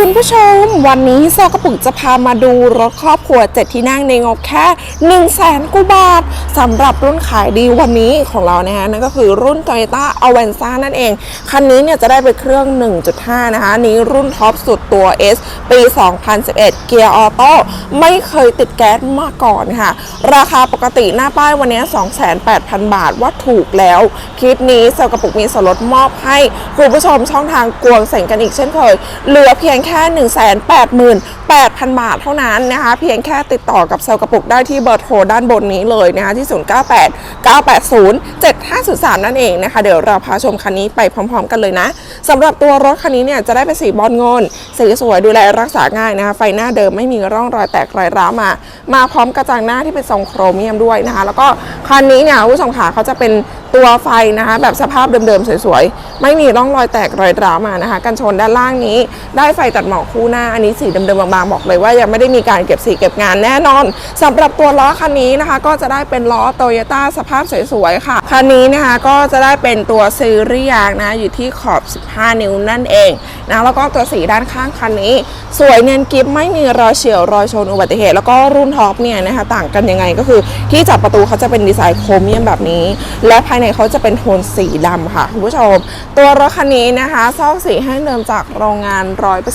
คุณผู้ชมวันนี้ซอกระปุกจะพามาดูรถครอบครัวเจ็ดที่นั่งในงบแค่1นึ่งแสนกว่าบาทสำหรับรุ่นขายดีวันนี้ของเรานะฮะนั่นก็คือรุ่น Toyota a v a n z a นั่นเอง คันนี้เนี่ยจะได้เป็นเครื่อง 1.5 นะคะนี้รุ่นท็อปสุดตัว S ปี 2011 เกียร์ออโต้ไม่เคยติดแก๊สมาก่อนค่ะ ราคาปกติหน้าป้ายวันนี้ 28,000 บาทว่าถูกแล้ว คลิปนี้ซลกระปุกมีส่วนลดมอบให้คุณผู้ชมช่องทางกวงเสงกันอีกเช่นเคยเหลือเพียงแค่8,000 บาทเท่านั้นนะคะเพียงแค่ติดต่อกับเซลกระปุกได้ที่เบอร์โทรด้านบนนี้เลยนะคะที่ 098 980 7503 นั่นเองนะคะเดี๋ยวเราพาชมคันนี้ไปพร้อม ๆ กันเลยนะสำหรับตัวรถคันนี้เนี่ยจะได้เป็นสีบอลเงินสีสวยดูแลรักษาง่ายนะคะไฟหน้าเดิมไม่มีร่องรอยแตกรอยร้าวมา มาพร้อมกระจังหน้าที่เป็นทรงโครเมียมด้วยนะคะ แล้วก็คันนี้เนี่ยผู้ชมขาเขาจะเป็นตัวไฟนะคะแบบสภาพเดิมๆสวยๆ ไม่มีร่องรอยแตกรอยร้าวมานะคะกันชนด้านล่างนี้ ได้ไฟตัดหมอกคู่หน้าอันนี้สีเดิมๆบางๆบอกเลยว่ายังไม่ได้มีการเก็บสีเก็บงานแน่นอนสำหรับตัวล้อคันนี้นะคะ ก็จะได้เป็นล้อโตโยต้าสภาพสวยๆค่ะคันนี้นะคะก็จะได้เป็นตัวซีรีส์ยางนะอยู่ที่ขอบ 15 นิ้วนั่นเองนะแล้วก็ตัวสีด้านข้างคันนี้ สวยเนียนกิฟไม่มีรอยเฉียวรอยชนอุบัติเหตุ แล้วก็รุ่นท็อปเนี่ยนะคะต่างกันยังไงก็คือ ที่จับประตูเขาจะเป็นดีไซน์โครเมียมแบบนี้ และภายในเขาจะเป็นโทนสีดำค่ะคุณผู้ชม ตัวรถคันนี้นะคะซอกสีให้เดิมจากโรงงาน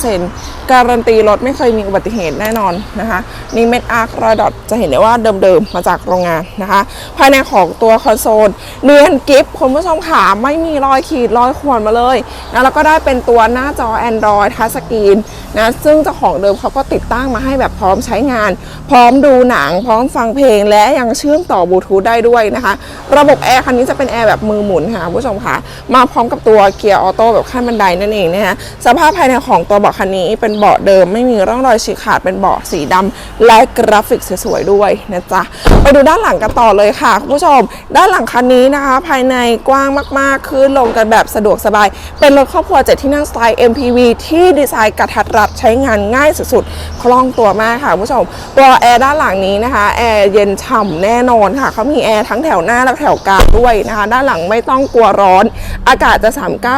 100%การันตีรถไม่เคยมีอุบัติเหตุแน่นอนนะคะนี่เม็ดอาร์ครอยดอทจะเห็นได้ว่าเดิมๆมาจากโรงงานนะคะ ภายในของตัวคอนโซลเนียนกิฟคุณผู้ชมขาไม่มีรอยขีดรอยข่วนมาเลยนะแล้วก็ได้เป็นตัวหน้าจอ Android Touch Screen นะซึ่งเจ้าของเดิมเขาก็ติดตั้งมาให้แบบพร้อมใช้งาน พร้อมดูหนัง พร้อมฟังเพลงและยังเชื่อมต่อบลูทูธได้ด้วยนะคะ ระบบแอร์คันนี้จะเป็นแอร์แบบมือหมุนค่ะคุณผู้ชมค่ะมาพร้อมกับตัวเกียร์ออโต้แบบขั้นบันไดนั่นเองนะคะสภาพภายในของตัวเบาะคันนี้เป็นเบาะเดิมไม่มีร่องรอยฉีกขาดเป็นเบาะสีดำและกราฟิกสวยๆด้วยนะจ๊ะไปดูด้านหลังกันต่อเลยค่ะคุณผู้ชม ด้านหลังคันนี้นะคะ ภายในกว้างมากๆขึ้นลงกันแบบสะดวกสบาย เป็นรถครอบครัวเจ็ดที่นั่งสไตล์ MPV ที่ดีไซน์กระทัดรัดใช้งานง่ายสุดๆคล่องตัวมากค่ะคุณผู้ชมตัวแอร์ด้านหลังนี้นะคะแอร์เย็นฉ่ำแน่นอนค่ะเขามีแอร์ทั้งแถวหน้าและแถวกลางด้วยนะคะ ด้านหลังไม่ต้องกลัวร้อน อากาศจะ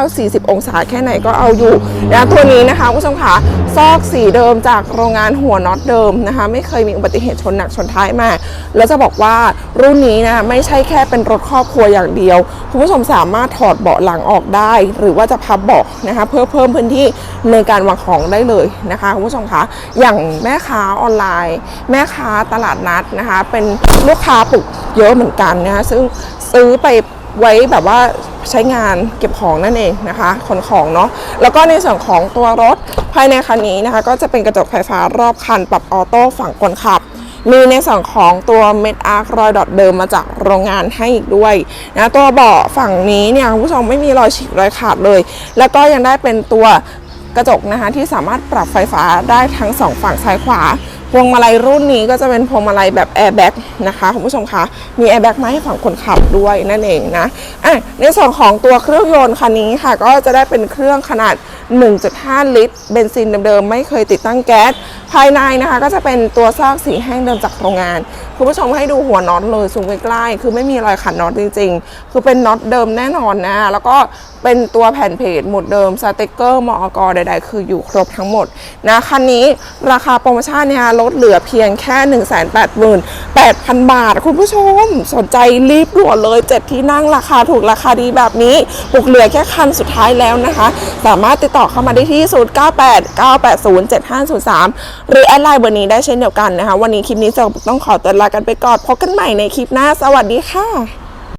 39-40 องศาแค่ไหนก็เอาอยู่นะตัวนี้นะคะคุณผู้ชมค่ะซอกสีเดิมจะากโรงงานหัวน็อตเดิมนะคะ ไม่เคยมีอุบัติเหตุชนหนักชนท้ายมา แล้วจะบอกว่ารุ่นนี้นะไม่ใช่แค่เป็นรถครอบครัวอย่างเดียว คุณผู้ชมสามารถถอดเบาะหลังออกได้ หรือว่าจะพับเบาะนะคะเพื่อเพิ่มพื้นที่ในการวางของได้เลยนะคะคุณผู้ชมคะอย่างแม่ค้าออนไลน์ แม่ค้าตลาดนัดนะคะ เป็นลูกค้าปลุกเยอะเหมือนกันนะคะซึ่งซื้อไปไว้แบบว่าใช้งานเก็บของนั่นเองนะคะขนของเนาะแล้วก็ในส่วนของตัวรถ ภายในคันนี้นะคะ ก็จะเป็นกระจกไฟฟ้ารอบคันปรับออโต้ฝั่งคนขับ มีในส่วนของตัวเม็ดอาร์ครอยดอทเดิมมาจากโรงงานให้อีกด้วยนะตัวเบาะฝั่งนี้เนี่ยคุณผู้ชมไม่มีรอยฉีกรอยขาดเลย แล้วก็ยังได้เป็นตัวกระจกนะคะที่สามารถปรับไฟฟ้าได้ทั้งสองฝั่งซ้ายขวา พวงมาลัยรุ่นนี้ก็จะเป็นพวงมาลัยแบบแอร์แบ็กนะคะคุณผู้ชมคะมีแอร์แบ็กมาให้ฝั่งคนขับด้วยนั่นเองนะอะในส่วนของตัวเครื่องยนต์คันนี้ค่ะ ก็จะได้เป็นเครื่องขนาด 1.5 ลิตร เบนซินเดิมๆไม่เคยติดตั้งแก๊สภายในนะคะก็จะเป็นตัวซากสีแห้งเดิมจากโรงงาน คุณผู้ชมให้ดูหัวน็อตเลยซูมใกล้ๆคือไม่มีรอยขัดน็อตจริงๆ คือเป็นน็อตเดิมแน่นอนนะแล้วก็เป็นตัวแผ่นเพจหมุดเดิมสติกเกอร์มอกรใด ๆ คืออยู่ครบทั้งหมดนะคันนี้ราคาโปรโมชั่นเนี่ยลดเหลือเพียงแค่1 8 8 0 0 0 บาท คุณผู้ชม สนใจรีบด่วนเลยเจ็ดที่นั่งราคาถูกราคาดีแบบนี้ปลุกเหลือแค่คันสุดท้ายแล้วนะคะ สามารถติดต่อเข้ามาได้ที่ 098 980 7503 หรือแอดไลน์เบอร์นี้ได้เช่นเดียวกันนะคะ วันนี้คลิปนี้จะต้องขอตัวลากันไปก่อนพบกันใหม่ในคลิปหน้า สวัสดีค่ะ